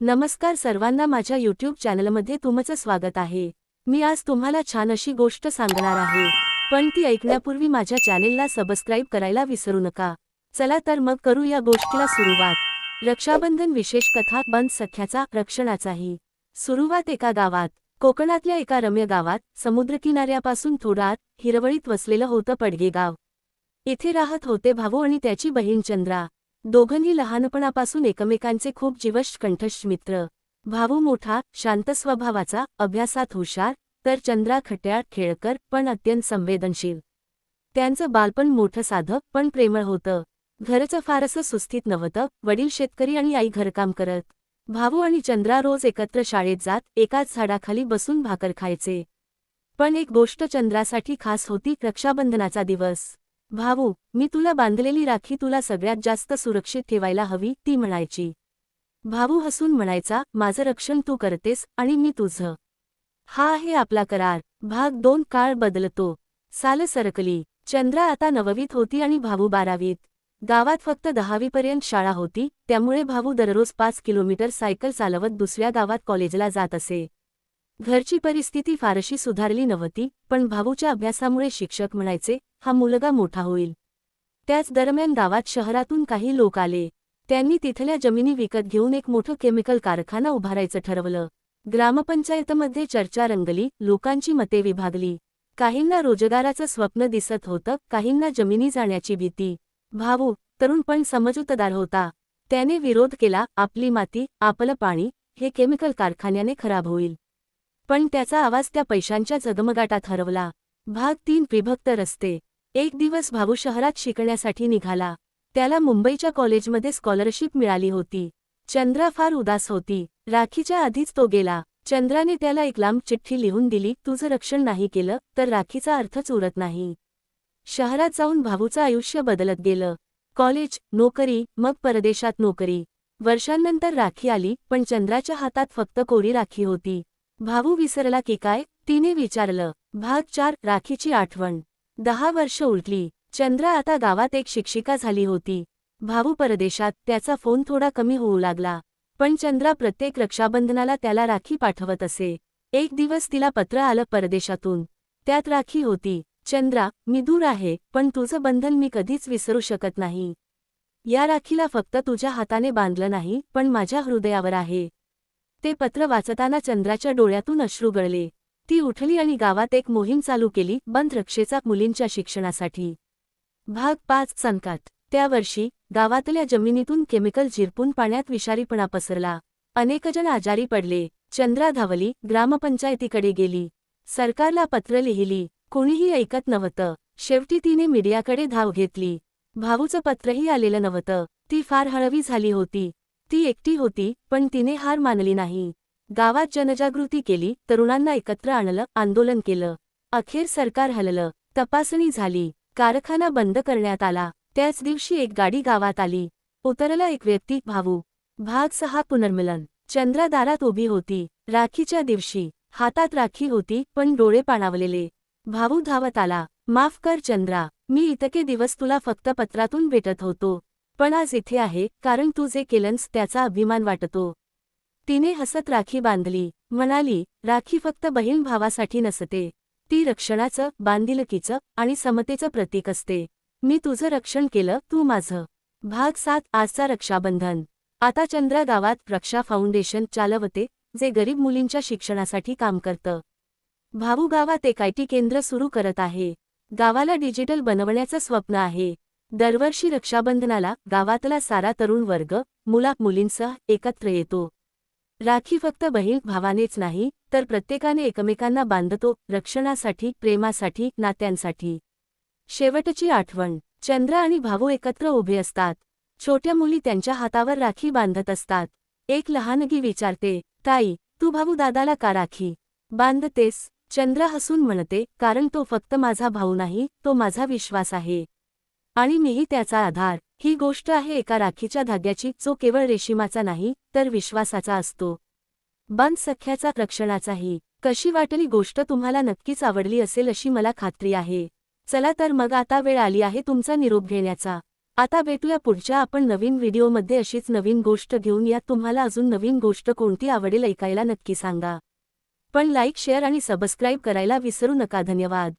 नमस्कार सर्वांना माझ्या यूट्यूब चॅनलमध्ये तुमचं स्वागत आहे. मी आज तुम्हाला छान अशी गोष्ट सांगणार आहे. पण ती ऐकण्यापूर्वी माझ्या चॅनेलला सबस्क्राईब करायला विसरू नका. चला तर मग करू या गोष्टीला सुरुवात. रक्षाबंधन विशेष कथा बंद सख्याचा रक्षणाचाही. सुरुवात एका गावात कोकणातल्या एका रम्य गावात समुद्रकिनाऱ्यापासून थोडार हिरवळीत वसलेलं होतं पडगे गाव इथे राहत होते भाऊ आणि त्याची बहीण चंद्रा. दोघंही लहानपणापासून एकमेकांचे खूप जीवश कंठश मित्र भाऊ मोठा शांत स्वभावाचा अभ्यासात हुशार तर चंद्रा खट्याळ खेळकर पण अत्यंत संवेदनशील. त्यांचं बालपण मोठं साधं पण प्रेमळ होतं. घरचं फारसं सुस्थित नव्हतं वडील शेतकरी आणि आई घरकाम करत. भाऊ आणि चंद्रा रोज एकत्र शाळेत जात एकाच झाडाखाली बसून भाकर खायचे. पण एक गोष्ट चंद्रासाठी खास होती रक्षाबंधनाचा दिवस. भाऊ मी तुला बांधलेली राखी तुला सगळ्यात जास्त सुरक्षित ठेवायला हवी ती म्हणायची. भाऊ हसून म्हणायचा माझं रक्षण तू करतेस आणि मी तुझं. हा आहे आपला करार. भाग दोन काळ बदलतो. साल सरकली. चंद्रा आता नववीत होती आणि भाऊ बारावीत. गावात फक्त दहावीपर्यंत शाळा होती त्यामुळे भाऊ दररोज पाच किलोमीटर सायकल चालवत दुसऱ्या गावात कॉलेजला जात असे. घरची परिस्थिती फारशी सुधारली नव्हती पण भाऊच्या अभ्यासामुळे शिक्षक म्हणायचे हा मुलगा मोठा होईल. त्याच दरम्यान गावात शहरातून काही लोक आले. त्यांनी तिथल्या जमिनी विकत घेऊन एक मोठं केमिकल कारखाना उभारायचं ठरवलं. ग्रामपंचायतमध्ये चर्चा रंगली लोकांची मते विभागली. काहींना रोजगाराचं स्वप्न दिसत होतं काहींना जमिनी जाण्याची भीती. भाऊ तरुण पण समजूतदार होता. त्याने विरोध केला आपली माती आपलं पाणी हे केमिकल कारखान्याने खराब होईल. पण त्याचा आवाज त्या पैशांच्या जगमगाटात हरवला. भाग तीन विभक्त रस्ते. एक दिवस भाऊ शहरात शिकण्यासाठी निघाला. त्याला मुंबईच्या कॉलेजमध्ये स्कॉलरशिप मिळाली होती. चंद्रा फार उदास होती. राखीच्या आधीच तो गेला. चंद्राने त्याला एक लांब चिठ्ठी लिहून दिली तुझं रक्षण नाही केलं तर राखीचा अर्थच उरत नाही. शहरात जाऊन भाऊचं आयुष्य बदलत गेलं. कॉलेज नोकरी मग परदेशात नोकरी. वर्षांनंतर राखी आली पण चंद्राच्या हातात फक्त कोरी राखी होती. भाऊ विसरला की काय? तिने विचारलं. भाग चार राखीची आठवण. दहा वर्ष उलटली. चंद्रा आता गावात एक शिक्षिका झाली होती. भाऊ परदेशात त्याचा फोन थोडा कमी होऊ लागला. पण चंद्रा प्रत्येक रक्षाबंधनाला त्याला राखी पाठवत असे. एक दिवस तिला पत्र आलं परदेशातून. त्यात राखी होती. चंद्रा मी दूर आहे पण तुझं बंधन मी कधीच विसरू शकत नाही. या राखीला फक्त तुझ्या हाताने बांधलं नाही पण माझ्या हृदयावर आहे. ते पत्र वाचताना चंद्राच्या डोळ्यातून अश्रू गळले. ती उठली आणि गावात एक मोहीम चालू केली बंद रक्षेचा मुलींच्या शिक्षणासाठी. भाग पाच संकात त्या वर्षी गावातल्या जमिनीतून केमिकल झिरपून पाण्यात विषारीपणा पसरला. अनेकजण आजारी पडले. चंद्रा धावली ग्रामपंचायतीकडे गेली. सरकारला पत्र लिहिली. कुणीही ऐकत नव्हतं. शेवटी तिने मीडियाकडे धाव घेतली. भाऊचं पत्रही आलेलं नव्हतं. ती फार हळवी झाली होती. ती एकटी होती पण तिने हार मानली नाही. गावात जनजागृती केली तरुणांना एकत्र आणलं आंदोलन केलं. अखेर सरकार हललं. तपासणी झाली. कारखाना बंद करण्यात आला. त्याच दिवशी एक गाडी गावात आली. उतरला एक व्यक्ती भाऊ. भाग सहा पुनर्मिलन. चंद्रा दारात उभी होती. राखीच्या दिवशी. हातात राखी होती पण डोळे पाणावलेले. भाऊ धावत आला. माफ कर चंद्रा. मी इतके दिवस तुला फक्त पत्रातून भेटत होतो. पण आज इथे आहे कारण तू जे केलंस त्याचा अभिमान वाटतो. तिने हसत राखी बांधली म्हणाली राखी फक्त बहीण भावासाठी नसते. ती रक्षणाचं बांधिलकीचं आणि समतेचं प्रतीक असते. मी तुझं रक्षण केलं तू माझं. भाग सात आजचा रक्षाबंधन. आता चंद्रा गावात रक्षा फाउंडेशन चालवते जे गरीब मुलींच्या शिक्षणासाठी काम करतं. भाऊ गावात एक आयटी केंद्र सुरू करत आहे. गावाला डिजिटल बनवण्याचं स्वप्न आहे. दरवर्षी रक्षाबंधनाला गावातला सारा तरुण वर्ग मुला मुलींसह एकत्र येतो. राखी फक्त बहीण भावानेच नाही तर प्रत्येकाने एकमेकांना बांधतो रक्षणासाठी प्रेमासाठी नात्यांसाठी. शेवटची आठवण चंद्र आणि भाऊ एकत्र उभे असतात. छोट्या मुली त्यांच्या हातावर राखी बांधत असतात. एक लहानगी विचारते ताई तू भाऊ दादाला का राखी बांधतेस? चंद्र हसून म्हणते कारण तो फक्त माझा भाऊ नाही तो माझा विश्वास आहे. आणि मीही त्याचा आधार. ही गोष्ट आहे एका राखीच्या धाग्याची. जो केवळ रेशिमाचा नाही तर विश्वासाचा असतो. बंद सख्याचा रक्षणाचाही. कशी वाटली गोष्ट तुम्हाला नक्कीच आवडली असेल अशी मला खात्री आहे. चला तर मग आता वेळ आली आहे तुमचा निरोप घेण्याचा. आता भेटूया पुढच्या आपण नवीन व्हिडिओमध्ये अशीच नवीन गोष्ट घेऊन. या तुम्हाला अजून नवीन गोष्ट कोणती आवडेल ऐकायला नक्की सांगा. पण लाईक शेअर आणि सबस्क्राईब करायला विसरू नका. धन्यवाद.